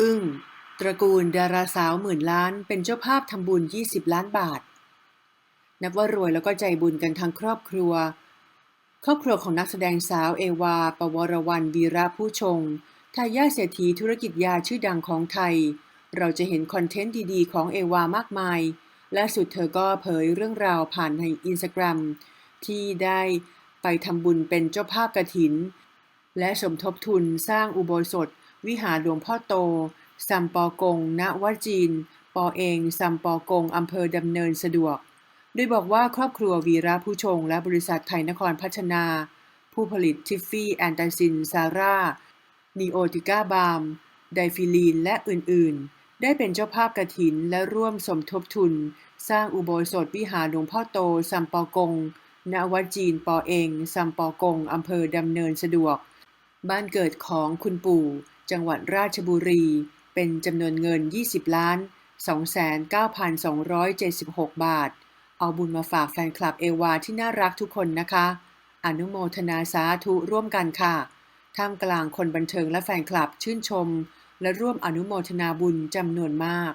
อึ้ง ตระกูลดาราสาวหมื่นล้านเป็นเจ้าภาพทำบุญ 20 ล้านบาท นับว่ารวยแล้วก็ใจบุญกันทั้งครอบครัว ครอบครัวของนักแสดงสาวเอวา ปวรวรรณวีระผู้ชง ทายาทเศรษฐีธุรกิจยาชื่อดังของไทย เราจะเห็นคอนเทนต์ดีๆ ของเอวามากมาย และสุดเธอก็เผยเรื่องราวผ่านในอินสตาแกรมที่ได้ไปทำบุญเป็นเจ้าภาพกระถิน และสมทบทุนสร้างอุโบสถ วิหารหลวงพ่อโตซัมปอกง ณ วัดจีน ปอเองซัมปอกง อำเภอดำเนินสะดวก โดยบอกว่าครอบครัววีระผู้ชง และบริษัทไทยนครพัฒนา ผู้ผลิตทิฟฟี่ แอนตาซิน ซาร่านีโอติก้าบาล์มไดฟิลีน และอื่น ๆ ได้เป็นเจ้าภาพกระถินและร่วมสมทบทุน สร้างอุโบสถวิหารหลวงพ่อโตซัมปอกง ณ วัดจีน ปอเองซัมปอกง อำเภอดำเนินสะดวก บ้านเกิดของคุณปู่ จังหวัดราชบุรี เป็นจำนวนเงิน 20 ล้าน 29,276 บาท เอาบุญมาฝากแฟนคลับเอวาที่น่ารักทุกคนนะคะ อนุโมทนาสาธุร่วมกันค่ะ ท่ามกลางคนบันเทิงและแฟนคลับชื่นชม และร่วมอนุโมทนาบุญจำนวนมาก